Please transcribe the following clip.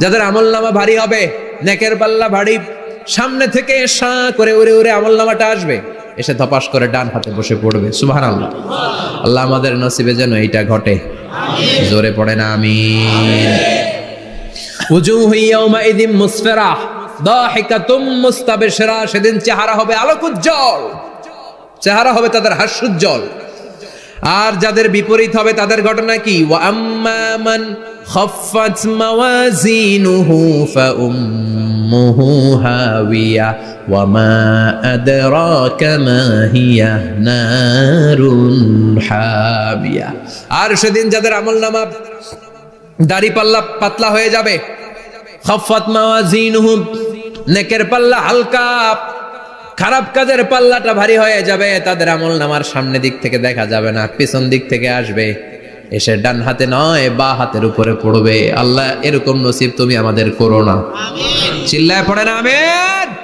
যাদের আমল নামা ভারী হবে নেকের পাল্লা ভারী সামনে থেকে সা করে উড়ে উড়ে আমল নামাটা আসবে। এসে ধপাস করে ডান হাতে বসে পড়বে। সুবাহ আল্লাহ আল্লাহ আমাদের নসিবে যেন এইটা ঘটে। জোরে পড়ে না মুস্তাবশিরা। সেদিন চেহারা হবে আলোকোজ্জ্বল। চেহারা হবে তাদের হাস্যোজ্জ্বল। আর যাদের বিপরীত হবে তাদের ঘটনা কি? ওয়া খাফফাত মাওয়াজিনুহু ফাউম্মুহু হাওিয়া ওয়া মা আদরাকা মা নারুন হাবিয়া আর সেদিন যাদের আমলনামা দাড়ি পাল্লা পাতলা হয়ে যাবে, খফাত মাওয়াজিনহুম, নেকের পাল্লা হালকা, খারাপ কাজের পাল্লাটা ভারী হয়ে যাবে, তাদের আমল নামার সামনে দিক থেকে দেখা যাবে না, পিছন দিক থেকে আসবে। এসে ডান হাতে নয় বা হাতের উপরে পড়বে। আল্লাহ এরকম নসিব তুমি আমাদের করো না। চিল্লায় পড়ে না আমেন।